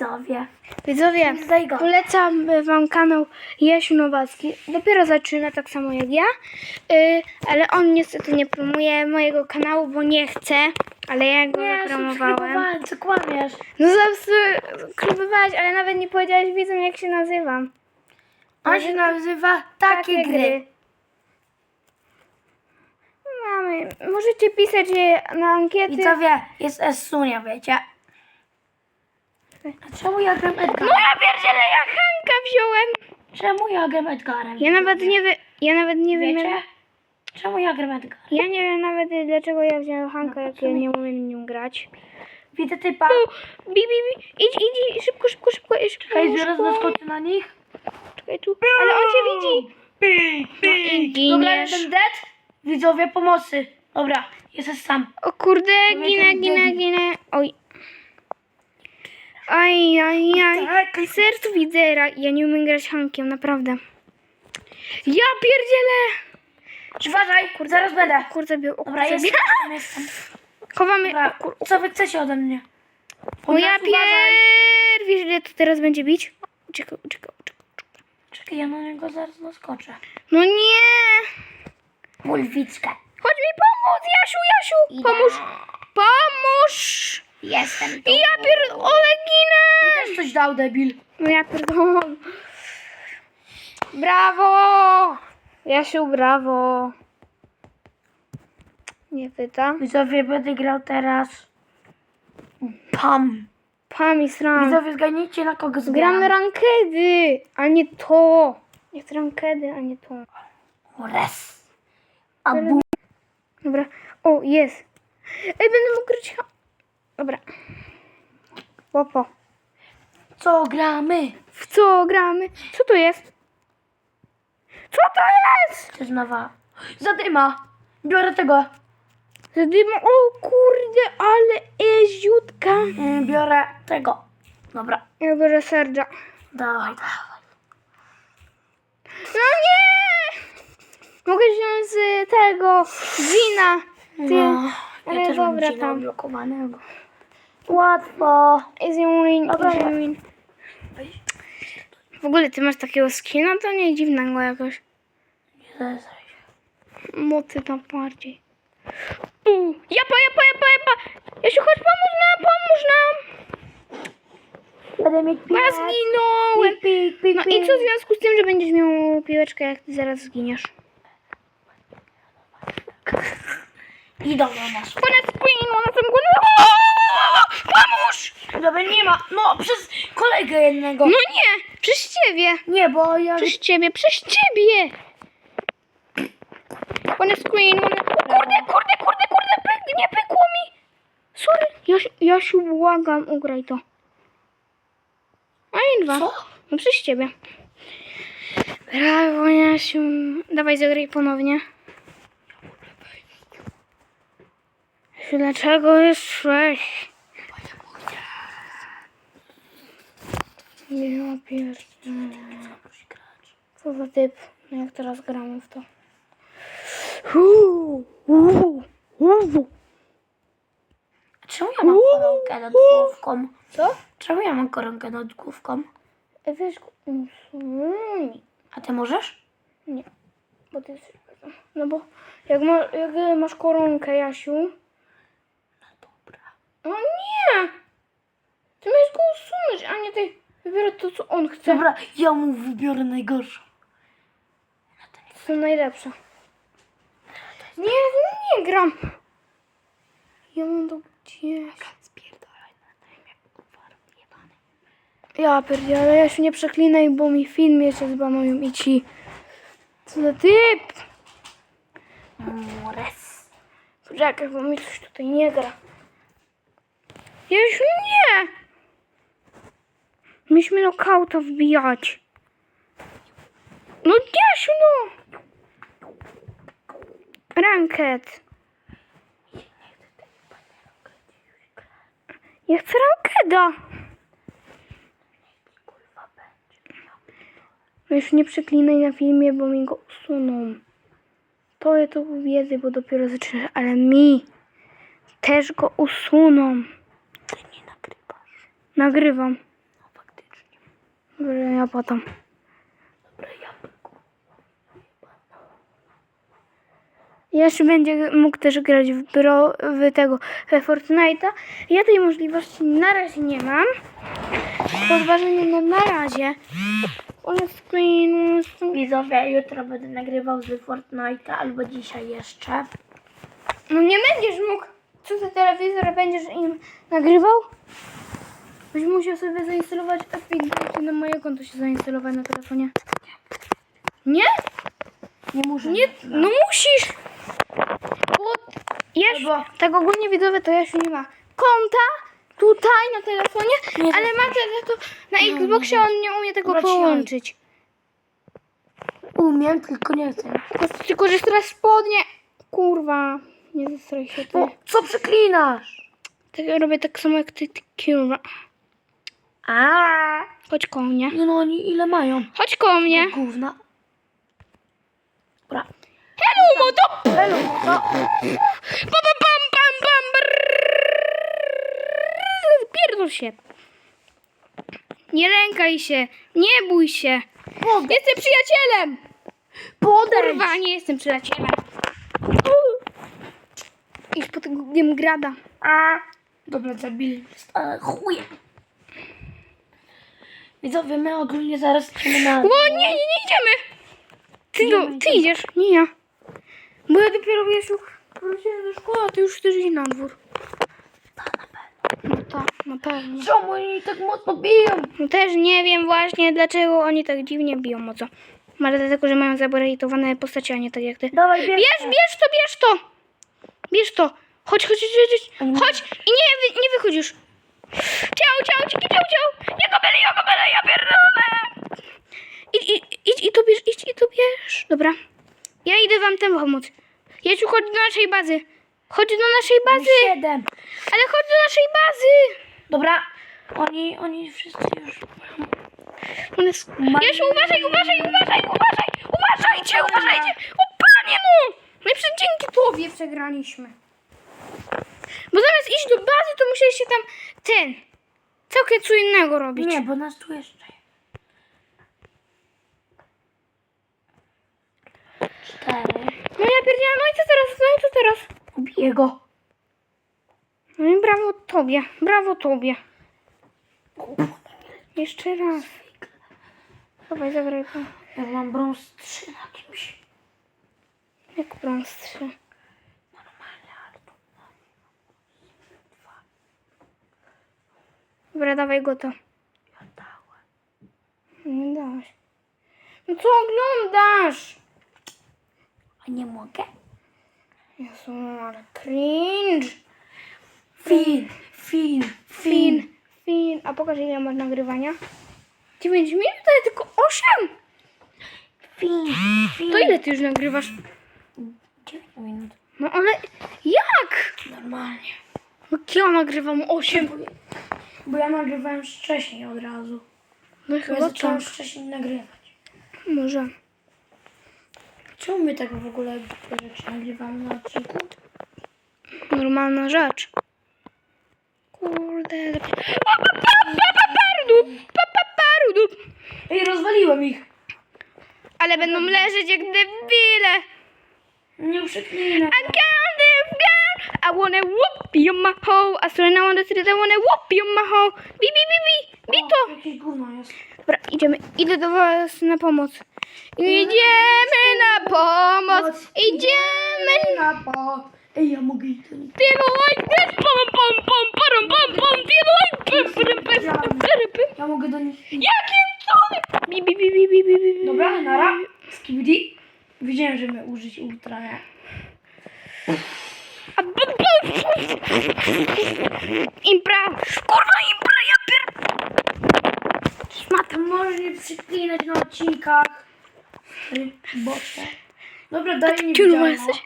widzowie. Widzowie, go. polecam y, wam kanał Jasiu Nowacki. Dopiero zaczyna, tak samo jak ja. Y, ale on niestety nie promuje mojego kanału, bo nie chce. Ale ja go Nie, subskrybowałem, co kłamiesz? No subskrybowałeś, ale nawet nie powiedziałeś widzom jak się nazywam. On się nazywa Takie Gry. Mamy. Możecie pisać y, na ankiety. Widzowie, jest Esunia, wiecie? A czemu ja gram No Edgarem? ja pierdzielę, ja Hanka wziąłem. Czemu ja gram Edgarem? Ja nawet nie wy... Ja nawet nie wiem. Wiecie? Czemu ja gram Edgarem? Ja nie wiem nawet dlaczego ja wziąłem Hanka, jak ja nie umiem nim grać. Widzę typa. Bi, bi, bi. Idź, idź, szybko, szybko, szybko, szybko. Czekaj, zaraz szybko. naskoczę na nich. Czekaj tu. Ale on cię widzi. No i Dobra, giniesz. jeden dead. Widzowie, pomocy. Dobra, jestem sam. O kurde, Dobra, ginę, ginę, ginę. Oj. Aj, aj, aj. Tak. Sercu widzę, ra- ja nie umiem grać Hankiem, naprawdę. Ja pierdzielę. Uważaj, zaraz będę. Kurde, bił. Dobra, kurde, jestem, jestem, jestem. Chowamy. Dobra, co wy chcecie ode mnie? O ja pier... Wiesz, ile to teraz będzie bić? Uciekaj, uciekaj, uciekaj. Czekaj, ja na niego zaraz naskoczę. No nie. Mulwickę. Chodź mi pomóc, Jasiu, Jasiu. Pomóż. Pomóż. Jestem tu. I ja pierdolę ginę. Też coś dał, debil. No ja pierdolę. Brawo. Jasiu, brawo. Nie pyta. Widzowie, będę grał teraz. Pam. Pam i sram. Widzowie, zgadnijcie na kogo Gramy zgram. rankedy, a nie to. Chcę rankedy, a nie to. Res. A bu. Dobra. O, jest. Ej, będę mógł grać. Dobra. Popo. Co gramy? W co gramy? Co to jest? Co to jest? To jest nowa. Zadyma. Biorę tego. Zadyma. O kurde, ale eziutka. Mm, Biorę tego. Dobra. Ja biorę Sergia. Dawaj, dawaj. No nie! Mogę wziąć z tego, wina. Ty, No, ale ja też mam dobra tam. zablokowanego. Łatwo. Your win, Dobra. your win. W ogóle ty masz takiego skina, to nie dziwnego jakoś. Jezus. Mocy tam bardziej. U, japa, japa, japa, japa! Jasiu, chodź, pomóż nam, pomóż nam! Będę mieć Bo ja piłę. zginąłem! Pik, pik, pik, No i co w związku z tym, że będziesz miał piłeczkę, jak ty zaraz zginiesz? Idą do nas. Koniec queen, ona tam górę. Nie ma. No, przez kolegę jednego. No nie, przez ciebie. Nie, bo ja... Przez ciebie, przez ciebie! Koniec queen, one... O kurde, kurde, kurde, kurde, pyk, nie pykło mi! Sorry, Jas, Jasiu, błagam, ugraj to. A i dwa. Co? No przez ciebie. Brawo, Jasiu. Dawaj, zagraj ponownie. Jasiu, dlaczego jest sześć? Ja pierdolę. Co za typ? No jak teraz gramy w to? Uuu, uuu, uuu. Czemu ja mam koronkę nad główką? Co? Czemu ja mam koronkę nad główką? E, Wiesz, mm, A ty możesz? nie, bo ty jesteś... No bo jak, ma, jak masz koronkę, Jasiu... No dobra. O nie! Ty możesz go usunąć, a nie ty wybiera to, co on chce. Dobra, ja mu wybiorę najgorszą. To są najlepsze. Nie, no nie gram. Ja mam to gdzieś. Spierdolaj na kurwa, jebany. Ja pierdzielę, ja się nie przeklinaj, bo mi film jeszcze zbanują i ci. Co za typ? Res. Poczekaj, bo mi coś tutaj nie gra. Jezu, nie! Myśmy nokauta wbijać. No Jasiu, no! Ranket. Ja chcę rankeda. No już nie przeklinaj na filmie, bo mi go usuną. To ja to wiedzy, bo dopiero zaczynasz, ale mi też go usuną. Ty nie nagrywasz. Nagrywam. Dobra, ja potem. Dobra, jabłko. Jeszcze będzie mógł też grać w, bro, w tego we Fortnite'a. Ja tej możliwości na razie nie mam. Podważenie no na razie. Widzowie, jutro będę nagrywał z Fortnite'a albo dzisiaj jeszcze. No nie będziesz mógł. Co za telewizor będziesz im nagrywał? Byś musiał sobie zainstalować Epic Games na moje konto się zainstalować na telefonie. Nie? Nie muszę. Nie, no musisz. Bo Jaś, Albo- tak ogólnie widzowie to Jasiu nie ma konta tutaj na telefonie, Nie, ale ma to na Xboxie, on nie umie tego połączyć. Umiem, tylko nie chcę. Tylko, że teraz spodnie... Kurwa, nie zestraj się ty. No, co przeklinasz? Tak ja robię tak samo jak ty, ty kurwa. A. Chodź koło mnie. Nie no, oni ile mają? Chodź koło mnie. Gówna. Dobra. Hello, moto! Hello, pam, pam, pam, pam. brrrr. Pierdol się. Nie lękaj się. Nie bój się. Podejdź. Jestem przyjacielem. Podejdź. Kurwa, nie jestem przyjacielem. Idź po tego grada. A. Dobra, zabili. Ale chuje. Widzowie, my ogólnie zaraz idziemy na... O nie, nie, nie idziemy. Ty, do, Idziemy, ty idziesz, nie ja. Bo ja dopiero wiesz, wróciłem do szkoły, a ty już chcesz iść na dwór. No tak, na pewno. Czemu oni tak mocno biją? No też nie wiem właśnie, dlaczego oni tak dziwnie biją mocno. Może dlatego, że mają zabaritowane postacie, a nie tak jak ty. Dawaj, bierz. Bierz, bierz to, bierz to! Bierz to! Chodź, chodź, chodź, chodź, chodź i nie, nie wychodź już. Ciao, ciao, ciao! Ja go byle, ja go byle, ja pierdolę! Idź, idź, idź i to bierz, idź i to bierz. Dobra. Ja idę wam tam pomóc. Chodź do naszej bazy. Chodź do naszej bazy. Siedem. Ale chodź do naszej bazy. Dobra. Oni, oni wszyscy już... On jest... Jezu, uważaj, uważaj, uważaj, uważaj! Uważajcie, uważajcie! O panie no! My przed dzięki tobie przegraliśmy. Bo zamiast iść do bazy, to musieliście tam ten... Całkiem co innego robić. Nie, bo nas tu jeszcze... Cztery. No ja pierdziałam, no i co teraz, no i co teraz? Ubiję go. No i brawo tobie, brawo tobie. Jeszcze raz. Dawaj, zagraj to. Ja mam brąz 3 na kimś. Jak brąz trzy. Normalnie, ale to... Dobra, dawaj go to. Ja dałem. Nie dałaś. No co oglądasz? Nie mogę? Jezu, ale cringe. Fin, fin, Fin, fin. A pokaż ile masz nagrywania. 9 minut, jest tylko 8. fin, fin. To ile ty już nagrywasz? 9 minut. No ale jak? Normalnie. Jak ja nagrywam 8? Bo, bo ja nagrywałem wcześniej od razu. No Ja chyba zacząłem tak. wcześniej nagrywać. Może. Czemu my tak w ogóle rzeczy nagrywamy na odcinku? Normalna rzecz. Kurde. Pa, pa, pa, pa, pa, parudu, pa, pa, parudu. Ej, rozwaliłem ich. Ale będą leżeć jak debile. Nie przeklinę. I got this gun. I wanna whoop you my hoe. I swear I wanna I wanna whoop you my hoe. Bi, bi, bi, bi. Bi to. Jakieś gówno jest. Dobra, idziemy. Idę do was na pomoc. Idziemy na pomoc. Idziemy. Na po. Ej, ja mogę iść. Feel like this. Pum, pum, pum, pum, pum. Ja mogę do nich. Jakim cudem? Bi, bi, bi, bi, bi, bi, bi. Dobra, nara. Skibidi. Wiedziałem, że my użyć ultra, nie? Impra. Kurwa, impra, ja pier... Szmata, możesz nie przeklinać na odcinkach. Rybocze. Dobra, daj mi Ciulu jesteś?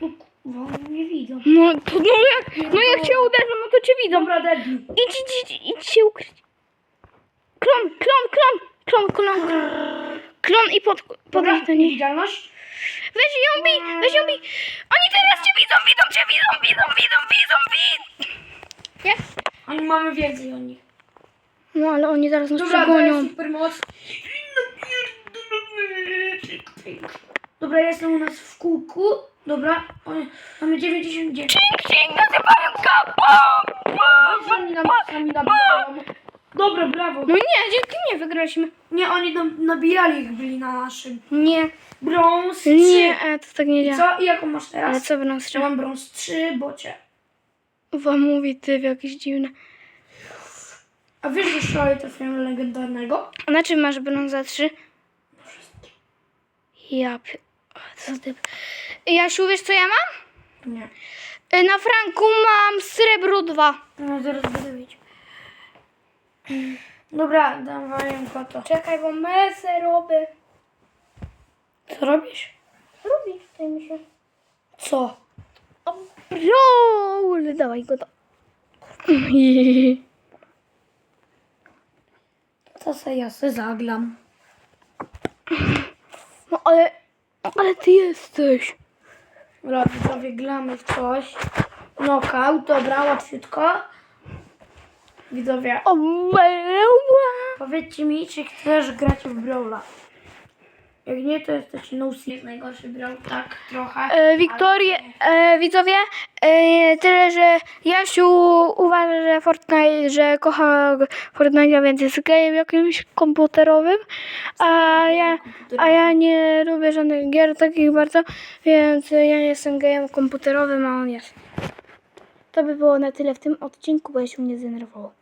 No kurwa, oni nie widzą. No, to, no jak, no jak cię uderzą, no to cię widzą. Dobra, debil. Idź, idź, idź, idź się ukryć. Klon, klon, klon, klon, klon. Klon i pod, Dobra, podejdź do niej. widzialność. Weź ją bij, weź ją bij. Oni teraz cię widzą, widzą cię, widzą, widzą, widzą, widzą, widzą. Nie? Oni mamy więcej o nich. No ale oni zaraz nas Dobra, przegonią. daję super moc. Dobra, ja jestem u nas w kółku. Dobra, o, mamy 99. Cink, cink, nazywają go! Bum, bum. Sami nam, sami nabijają. Dobra, brawo. No nie, dzięki mnie wygraliśmy. Nie, oni nam nabijali ich byli na naszym. Nie, Brąz 3. nie, e, to tak nie I działa. co? I jaką masz Ale teraz? co by nas Ja mam brąz 3, bocie. Wam mówi ty w jakieś dziwne. A wiesz, że wczoraj trafiłem legendarnego? A na czym masz brąz za trzy? Ja pi... Co ty... Jasiu, wiesz co ja mam? Nie. Y, Na franku mam srebro dwa. No zaraz będę mieć. Dobra, dawaj kota. Czekaj, bo mesę robię. Co robisz? Robisz, tutaj mi się. Co? O, roll! Dawaj go to. Co se ja se zaglam? No ale... Ale ty jesteś. Dobra, widzowie, glamy w coś. Knockout, dobra, łatwiutko. Widzowie, O, powiedzcie mi, czy chcesz grać w Brawla. Jak nie, to jesteś no jest najgorszy Brawl, tak, trochę. E, e, widzowie, e, tyle, że Jasiu uważa, że Fortnite, że kocha Fortnite, więc jest gejem jakimś komputerowym, a ja, a ja nie lubię żadnych gier takich bardzo, więc ja nie jestem gejem komputerowym, a on jest. To by było na tyle w tym odcinku, bo ja się mnie zdenerwowało.